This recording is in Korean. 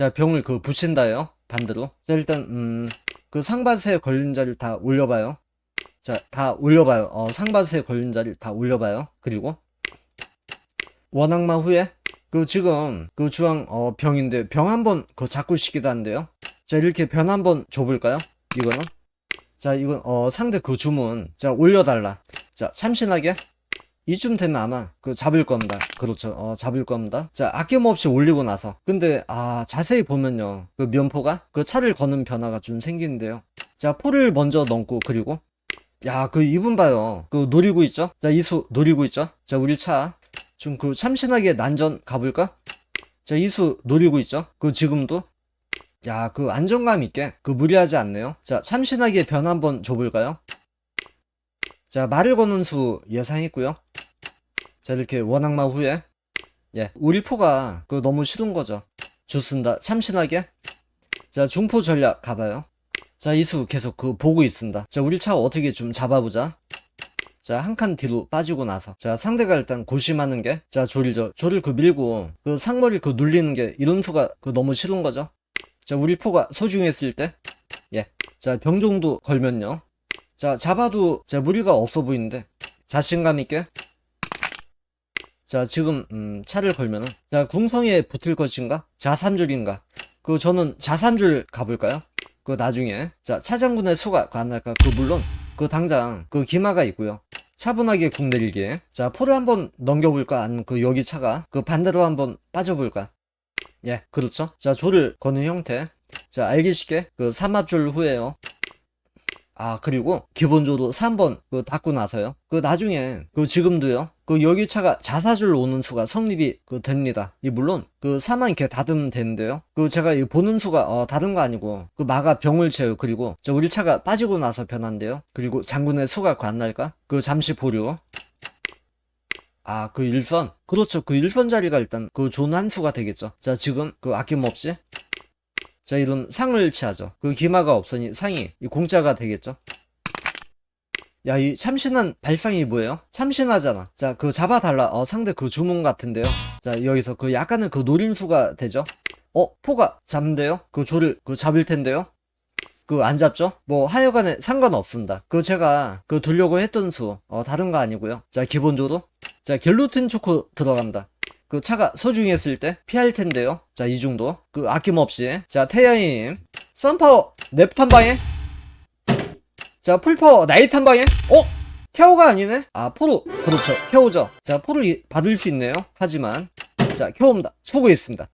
자, 병을 그 붙인다요. 반대로. 자, 일단, 음, 그 상바세에 걸린 자리를 다 올려봐요. 자, 다 올려봐요. 어, 상바세에 걸린 자리를 다 올려봐요. 그리고, 원악마 후에, 그 지금, 그 주황, 어, 병인데, 병 한번 그 자꾸 시키도 한데요. 자, 이렇게 변 한번 줘볼까요? 이거는. 자, 이건, 어, 상대 그 주문. 자, 올려달라. 자, 참신하게. 이쯤 되면 아마 그 잡을 겁니다. 그렇죠. 어, 잡을 겁니다. 자, 아낌없이 올리고 나서. 근데, 아, 자세히 보면요. 그 면포가 그 차를 거는 변화가 좀 생기는데요. 자, 포를 먼저 넣고, 그리고. 야, 그 이분 봐요. 그 노리고 있죠? 자, 이수 노리고 있죠? 자, 우리 차. 좀 그 참신하게 난전 가볼까? 자, 이수 노리고 있죠? 그 지금도. 야, 그 안정감 있게. 그 무리하지 않네요. 자, 참신하게 변 한번 줘볼까요? 자, 말을 거는 수 예상했고요. 자, 이렇게 원악마 후에. 예, 우리 포가 그 너무 싫은 거죠. 좋습니다. 참신하게. 자, 중포 전략 가봐요. 자, 이수 계속 그 보고 있습니다. 자, 우리 차 어떻게 좀 잡아보자. 자, 한 칸 뒤로 빠지고 나서. 자, 상대가 일단 고심하는 게. 자, 조리죠. 조리를 그 밀고, 그 상머리 그 눌리는 게, 이런 수가 그 너무 싫은 거죠. 자, 우리 포가 소중했을 때. 예. 자, 병 정도 걸면요. 자, 잡아도 자, 무리가 없어 보이는데. 자신감 있게. 자, 지금, 음, 차를 걸면은. 자, 궁성에 붙을 것인가? 자산줄인가? 그, 저는 자산줄 가볼까요? 그, 나중에. 자, 차장군의 수가 가능할까? 그, 물론, 그, 당장, 그, 기마가 있고요. 차분하게 궁 내리게. 자, 포를 한번 넘겨볼까? 아니면 그, 여기 차가, 그, 반대로 한번 빠져볼까? 예, 그렇죠. 자, 조를 거는 형태. 자, 알기 쉽게, 그, 삼합줄 후에요. 아, 그리고 기본적으로 3번 그 닫고 나서요. 그 나중에 그 지금도요. 그 여기 차가 자사줄 오는 수가 성립이 그 됩니다. 이 물론 그 4만 이렇게 닫으면 되는데요. 그 제가 이 보는 수가 어 다른 거 아니고 그 마가 병을 채요. 그리고 저 우리 차가 빠지고 나서 변한대요. 그리고 장군의 수가 관날까? 그 잠시 보류. 아, 그 일선? 그렇죠. 그 일선 자리가 일단 그 좋은 한 수가 되겠죠. 자, 지금 그 아낌없이 자, 이런 상을 취하죠. 그 기마가 없으니 상이 이 공짜가 되겠죠. 야, 이 참신한 발상이 뭐예요? 참신하잖아. 자, 그 잡아달라. 어, 상대 그 주문 같은데요. 자, 여기서 그 약간은 그 노림수가 되죠. 어, 포가 잡는데요? 그 조를 그 잡을 텐데요? 그 안 잡죠? 뭐 하여간에 상관없습니다. 그 제가 그 두려고 했던 수, 어, 다른 거 아니고요. 자, 기본적으로. 자, 겔루틴 초코 들어갑니다. 그 차가 소중했을 때 피할 텐데요. 자, 이 정도. 그 아낌없이. 자, 태양님. 썬파워 넵 한 방에. 자, 풀파워 나이트 한 방에. 어? 켜오가 아니네? 아, 포로. 그렇죠. 켜오죠. 자, 포를 이- 받을 수 있네요. 하지만. 자, 켜옵니다. 수고했습니다.